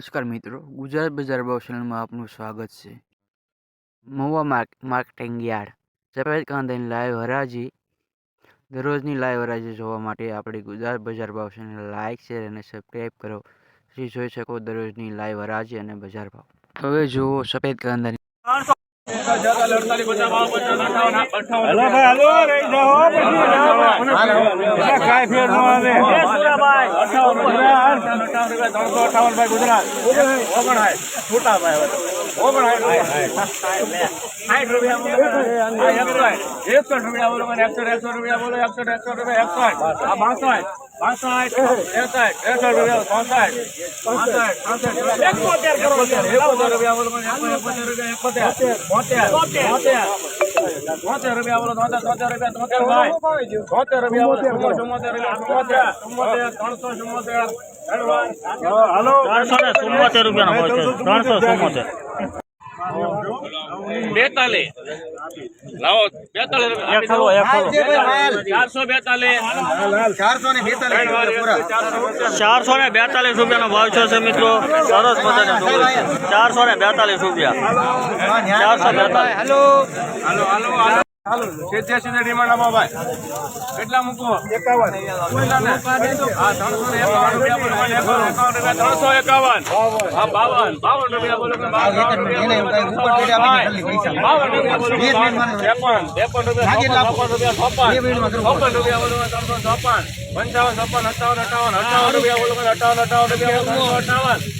નમસ્કાર મિત્રો ગુજરાત બજાર ભાવ ચેનલમાં આપનું સ્વાગત છે. મહુવા માર્ક માર્કેટિંગ યાર્ડ સફેદ કાંદાની લાઈવ હરાજી. દરરોજની લાઈવ હરાજી જોવા માટે આપણી ગુજરાત બજાર ભાવ ચેનલ લાઇક શેર અને સબસ્ક્રાઈબ કરો. પછી જોઈ શકો દરરોજની લાઈવ હરાજી અને બજાર ભાવ. હવે જુઓ સફેદ કાંદાની ત્રણસો અઠાવન ભાઈ ગુજરાત ઓગણસાઠ છૂટા ભાઈ ઓગણસાઠ સાઠ રૂપિયા એકસો રૂપિયા બોલો મને એકસો એકસો રૂપિયા બોલો એકસો એકસો રૂપિયા એકસો આ બાસઠ બાસઠ એકસઠ એકસઠ રૂપિયા ચોસઠ પાંસઠ પાંસઠ એકોતેર રૂપિયા બોલો મને એકોતેર રૂપિયા એકોતેર બોતેર બોતેર તોતેર રૂપિયા બોલો તોતેર તોતેર રૂપિયા તોતેર ભાઈ. તોતેર રૂપિયા બોલો ચુમ્મો ચુમ્મોતેર રૂપિયા ચુમ્મોતેર ત્રણસો ચુમ્મોતેર હાલો. ત્રણસો ને ચુમ્મોતેર રૂપિયાનો ભાવ છે ત્રણસો ચુમ્મોતેર બેતાલીસ. લાવો બેતાલીસ ચારસો બેતાલીસ. ચારસો ને બેતાલીસ રૂપિયાનો ભાવ છે છે મિત્રો. સરસ મજાનો ચારસો ને બેતાલીસ રૂપિયા. ચારસો બેતાલીસ. સિત્યાસી ને ડિમાન્ડ આમાં ભાઈ. કેટલા મૂકો? એકાવન. ત્રણસો એકાવન બાવન. બાવન. રૂપિયા બોલો બાવન. રૂપિયા બોલો ચોપન રૂપિયા ચોપન. ચોપન રૂપિયા બોલો ત્રણસો ચોપન. પંચાવન છપ્પન અઠાવન અઠાવન અઠાવન રૂપિયા બોલો કે અઠાવન અઠાવન રૂપિયા અઠાવન.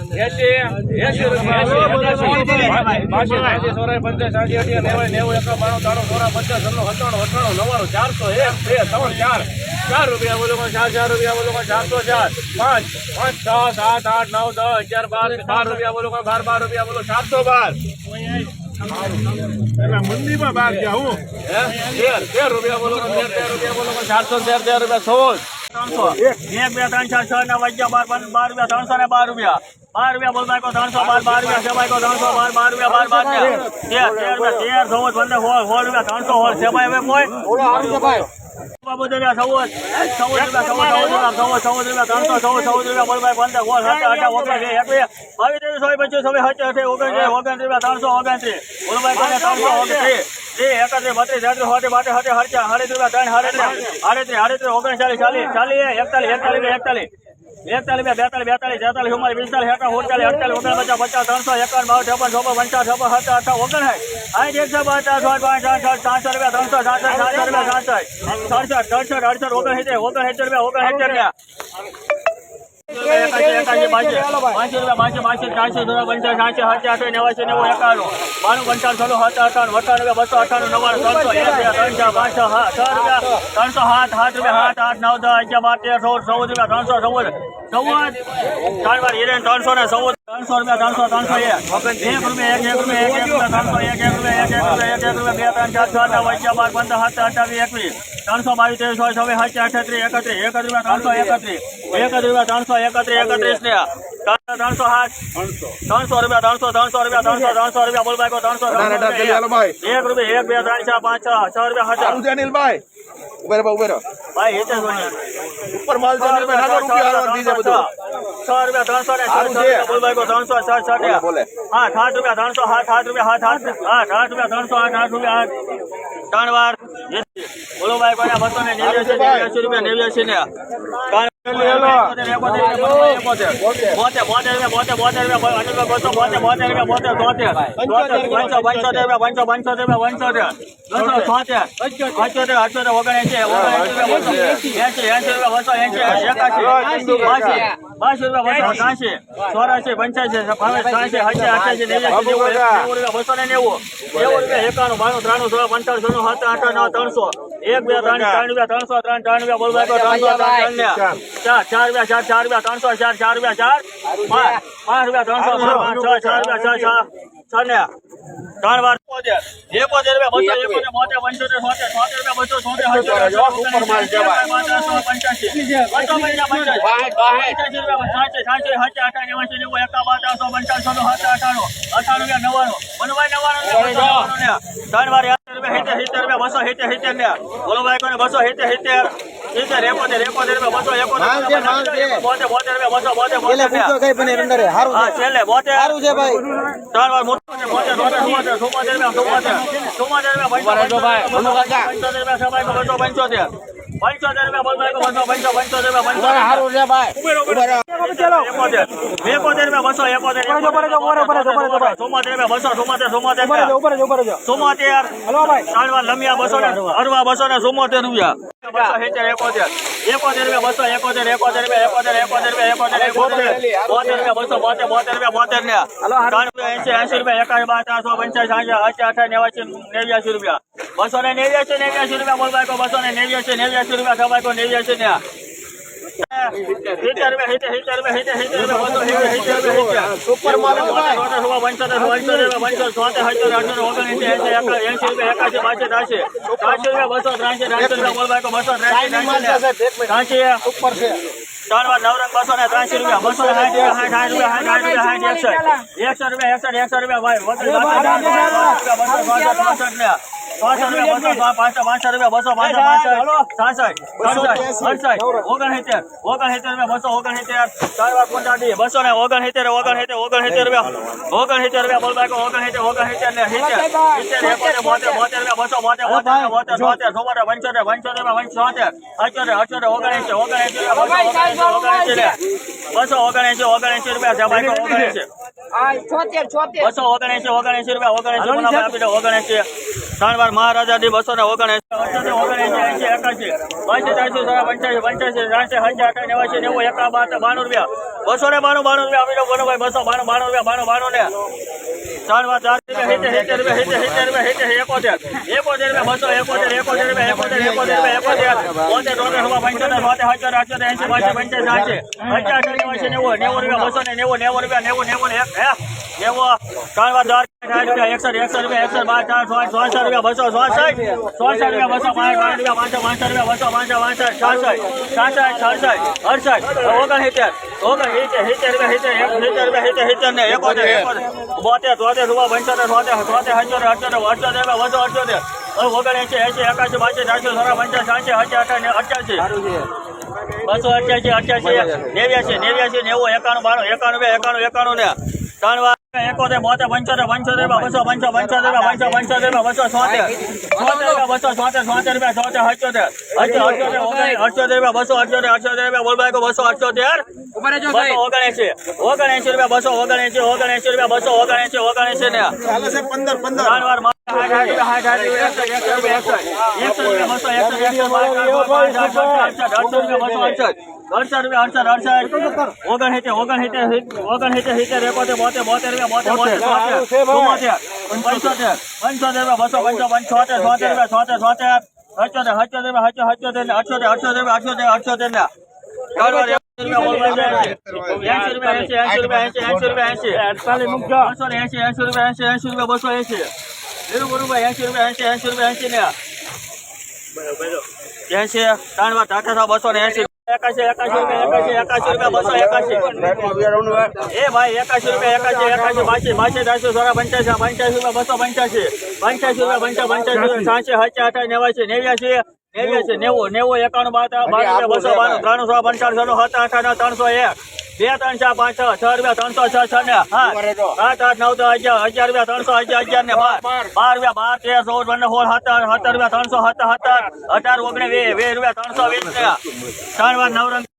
નેવું ચારસો એક, બે ચાર પાંચ પાંચ છ સાત આઠ, નવ દસ બાર બાર રૂપિયા બોલો બાર બાર રૂપિયા બોલો ચારસો બાર મંદીમાં બાર ગયા હું તેર રૂપિયા બોલો તેર તેર રૂપિયા બોલો ચારસો તેર તેર રૂપિયા સો ત્રણસો એક બે ત્રણ ચાર છ ને અગિયાર બાર બાર રૂપિયા, ત્રણસો ને બાર રૂપિયા. બાર રૂપિયા બોલ બાઈકો ત્રણસો બાર બાર રૂપિયા સેવાય કો ત્રણસો બાર બાર રૂપિયા બાર બાર તેર તેર રૂપિયા તેર ચૌદ પંદર સોળ સોળ રૂપિયા ત્રણસો સોળ સેવાય હવે કોઈ? ચૌદ રૂપિયા ચૌદ ચૌદ રૂપિયા ચૌદ ચૌદ રૂપિયા ત્રણસો ચૌદ ચૌદ રૂપિયા બોલ ભાઈ પંદર સોળ સત્તર અઢાર ઓગણ એકવીસ બાવીસ ત્રેવીસ ચોવીસ પચીસ છવ્વીસ સત્યાસી ઓગણત્રીસ ઓગણત્રીસ રૂપિયા ત્રણસો ઓગણત્રીસ. બોલ પંદર ત્રણસો ઓગણત્રીસ. એકત્રીસ બત્રીસ તેત્રીસ રૂપિયા ત્રણ સાડત્રીસ સાડત્રીસ સાડત્રીસ ઓગણચાલીસ ચાલીસ ચાલીસ એકતાલીસ એકતાલીસ એકતાલીસ. એકતાલીસ બે બેતાલીસ બેતાલીસ તેતાલીસ ચુમ્માલીસ પિસ્તાલીસ એકાવન ઓગણચાલીસ અડતાલીસ, ઓગણપચાસ, પચાસ, ત્રણસો, એકાવન, બાવન, છપ્પન છપ્પન, પંચાવન, છપ્પન, સત્તર અઠા ઓગણસાઠ. આઠ એકસો પચાસ સાઠ પાંચ સાઠ સાઠ સાતસો રૂપિયા ત્રણસો સાતસો સાતસો રૂપિયા સાતસો સડસઠ સડસઠ અડસઠ ઓગણસિત્તેર ઓગણસિત્તેર રૂપિયા ઓગણસિત્તેર રૂપિયા પંચાસ છન્નું સત્તર રૂપિયા ત્રણસો એક રૂપિયા ત્રણ ચાર પાંચ છ હા છ રૂપિયા સાત સાત સાત આઠ નવ દસ અગિયાર બાર તેર ચૌદ ચૌદ રૂપિયા ત્રણસો ચૌદ ચૌદ. ત્રણ વાર હિરેન ત્રણસો ને ચૌદ ત્રણસો રૂપિયા ત્રણસો ત્રણસો એક. રૂપિયા એક એક રૂપિયા એક એક રૂપિયા ત્રણસો એક એક રૂપિયા એક એક રૂપિયા એક એક રૂપિયા બે ત્રણ ચાર છ નવ અગિયાર બાર પંદર સત્તર અઠાવીસ એકવીસ. ત્રણસો બાવીસ ત્રેવીસ ચોવીસ છવ્વીસ સત્યા અઠત્રીસ એકત્રીસ એક જ રૂપિયા ત્રણસો એકત્રીસ એક જ રૂપિયા ત્રણસો એકત્રીસ એકત્રીસ ને ત્રણસો સાત ત્રણસો રૂપિયા ત્રણસો ત્રણસો રૂપિયા ત્રણસો ત્રણસો રૂપિયા બોલ ભાઈ ત્રણસો એક રૂપિયા એક બે ત્રણ ચાર પાંચ છ છ રૂપિયા હજાર અનિલભાઈ ઉભે રહો, ઉભે રહો. ભાઈ હિતેશ ઉપર માલ છે અનિલભાઈ, નાનો રૂપિયા હાલવા દીજે બધું. છ રૂપિયા ત્રણસો ને છ સારું છે. રૂપિયા બોલ ભાઈ ત્રણસો છ છ ને બોલે. હા આઠ રૂપિયા ત્રણસો આઠ આઠ રૂપિયા આઠ આઠ આઠ આઠ રૂપિયા ત્રણસો આઠ આઠ રૂપિયા આઠ ત્રણ વાર બોલો ભાઈ કોને બસો ને નેવ્યાસી નેવ્યાસી રૂપિયા નેવ્યાસી ને ચોરાસી પંચ્યાસી અઠ્યાસી નેવ્યાસી બસો ને નેવું નેવું રૂપિયા એકાણું બાણું ત્રાણું સોળ પંચાવન સોનું નવ ત્રણસો એક બે ત્રણ ત્રણ રૂપિયા ત્રણસો ત્રણ ત્રણ રૂપિયા બોલ ત્રણસો ત્રણ ત્રણ ચાર ચાર. રૂપિયા ચાર ચાર રૂપિયા ત્રણસો ચાર ચાર રૂપિયા ચાર. પાંચ પાંચ રૂપિયા ત્રણસો પાંચ છ ચાર રૂપિયા છ છ છ ને. ત્રણ વાર એકોતેર રૂપિયા બસો એકોતેર પંચોતેર છોતેર છોતેર રૂપિયા બસો છોતેર પંચાસી બસો પંચા પંચાસી પંચ્યાસી રૂપિયા સાચી સાચી સાચી અઠા નેવાસી નેવું એકા બારસો પંચાવન સો હતા અઠાણું અઠાણું રૂપિયા નવ્વાણું મનુભાઈ નવ્વાણું બસો નવ્વાણું ને ત્રણ વાર રૂપિયા રૂપિયા બસો સિત્તેર સિત્તેર ને બોલો ભાઈ કોને બસો સિત્તેર સિત્તેર એકોતેર રૂપિયા પંચોતેર પંચોતેર રૂપિયા પંચોતેર પંચોતેર રૂપિયા પંચોતેર રૂપિયા પંચોતેર એકોતેર રૂપિયા બસો એકોતેર ચુમ્મોતેર રૂપિયા બસો ચુમ્મોતેર ચુમ્મોતેર બસો ને અરવા બસો ને ચુમ્મોતેર રૂપિયા બસો સિત્તેર એકોતેર. એકોતેર રૂપિયા બસો એકોતેર એકોતેર રૂપિયા એકોતેર એકોતેર રૂપિયા એકોતેર એકોતેર બોતેર. રૂપિયા બસો બોતેર બોતેર રૂપિયા બોતેર ને. એસી એસી રૂપિયા એકાસી બાર ચારસો પંચાસી સાંજે અઠા નેવાસી નેવ્યાસી રૂપિયા. બસો ને નેવ્યાસી નેવ્યાસી રૂપિયા બોલબાઈ બસો ને નેવ્યાસી નેવ્યાસી રૂપિયા સબાઈ નેવ્યાસી ને. સુપર માલ એંસી એકા- એંસી રૂપિયા એકાસી રૂપિયા ત્રાસી રૂપિયા ત્રણ ભાઈ રૂપિયા પાંચસો પાંચસો રૂપિયા બસો પાંચસો પાંસઠ સાસઠ અડસઠ ઓગણસિત્તેર ઓગણસિત્તેર રૂપિયા બસો ઓગણસિત્તેર. ચાર વાર પંચાસી બસો ને ઓગણસિત્તેર ઓગણસિત્તેર ઓગણસિત્તેર રૂપિયા. ઓગણસિત્તેર રૂપિયા બોલ બાકો ઓગણસિત્તેર ઓગણસિત્તેર ને સિત્તેર. સિત્તેર એકોતેર બોતેર બોતેર રૂપિયા બસો બોતેર બોતેર બોતેર પંચોતેર પંચોતેર રૂપિયા પંચોતેર અઠ્યોતેર અઠ્યોતેર ઓગણએંસી ઓગણએંસી રૂપિયા બસો ઓગણએંસી ને બસો ઓગણએંસી ઓગણએંસી રૂપિયા જમાઈ ઓગણએંસી છોતેર છોતેર બસો ઓગણએંસી રૂપિયા ઓગણએંસી મુનાફા આપી દો ઓગણએંસી ત્રણ વાર મહારાજા દી બસો ને અઠ્યોતેર ઓગણએંસી એંસી એકાસી બાસી ત્રાસી સાડા પંચ્યાસી પંચ્યાસી ત્રાસી હજાર અઠા નેવાસી નેવું એકા બાર બાણું રૂપિયા. બસો ને બાણું બાણું રૂપિયા આપી દો બનોભાઈ બસો બાણું બાણું રૂપિયા બાણું બાણું ને. ત્રણ વાર ચાર રૂપિયા રૂપિયા રૂપિયા સિત્તેર એકોતેર એકોતેર રૂપિયા બસો એકોતેર એકોતેર રૂપિયા એકોતેર રૂપિયા એકોતેર બોતેર તોતેર હવા પંચોતેર એંસી બાસી પંચાસી સાસી પચાસ નેવું નેવું રૂપિયા બસો ને નેવું નેવું રૂપિયા નેવું નેવું હે? નેવું ત્રણ વાર ચાર સાઠ રૂપિયા એકસઠ એકસઠ રૂપિયા એકસઠ બાર ચાર સોળ ચોસઠ રૂપિયા બસો ચોસઠ સોળસો રૂપિયા બસો પાંચ પાંચ રૂપિયા પાંચસો પાંચસો રૂપિયા બસો પાંચસો પાંસઠ છાસઠ છાસઠ સડસઠ અડસઠ ઓગણસિત્તેર ઓગણસિત્તેર સિત્તેર રૂપિયા સિત્તેર સિત્તેર રૂપિયા સિત્તેર સિત્તેર ને એકોતેર એકોતેર. બોતેર તોતેર રૂપિયા પંચોતેર છોતેર છોતેર અઠ્યોતેર અઠ્યોતેર રૂપિયા બસો અઠ્યોતેર ઓગણએંસી એસી એકાસી બાસી ચારસો સોળા પંચાસ સાંસી હજાર અઠા અઠ્યાસી. બસો અઠ્યાસી અઠ્યાસી નેવ્યાસી નેવ્યાસી નેવું એકાણું બાણું એકાણું બે એકાણું એકાણું ને ત્રણ વાર એકોતેર બોતેર પંચોતેર પંચોતેર રૂપિયા બસો પંચો પંચોતેર રૂપિયા પંચો પંચોતેર રૂપિયા બસો છોતેર છોતેર રૂપિયા બસો છોતેર છોતેર રૂપિયા છોતેર અઠ્યોતેર. અઠ્યોતેર ઓગણ અઠ્યોતેર રૂપિયા બસો અઠ્યોતેર અઠ્યોતર રૂપિયા બોલબાઈ બસો અઠ્યોતેર. બસો ઓગણએંસી ઓગણએંસી રૂપિયા બસો ઓગણએંસી ઓગણએંસી રૂપિયા બસો ઓગણએંસી ઓગણએંસી ને. પંદર પંદર. ત્રણ વાર રૂપિયા, બસો, એસી અડસઠ રૂપિયા, બસો, એંસી એ ભાઈ એકાશી રૂપિયા એકાશી એકાશી બાસી બાસી ત્રાસી સોળા પંચ્યાસી પંચ્યાસી રૂપિયા બસો પંચ્યાસી પંચ્યાસી રૂપિયા પંચા પંચ્યાસી સાસી હચા અઠા નેવાસી નેવ્યાસી નેવ્યાસી નેવું નેવું એકાણું બાર બાર બસો બાર ત્રણસો પંચાણસો ત્રણસો એક બે ત્રણ ચાર પાંચ છ છ રૂપિયા ત્રણસો છ છ ને આઠ આઠ નવ તો અગિયાર અગિયાર રૂપિયા ત્રણસો અગિયાર અગિયાર ને બાર. બાર રૂપિયા બાર તેર ચૌદ પંદર સોળ સત્તર સત્તર રૂપિયા ત્રણસો સત્તર સત્તર અઢાર ઓગણીસ વીસ વીસ રૂપિયા ત્રણસો વીસ ને. ત્રણ વાર નવરંગ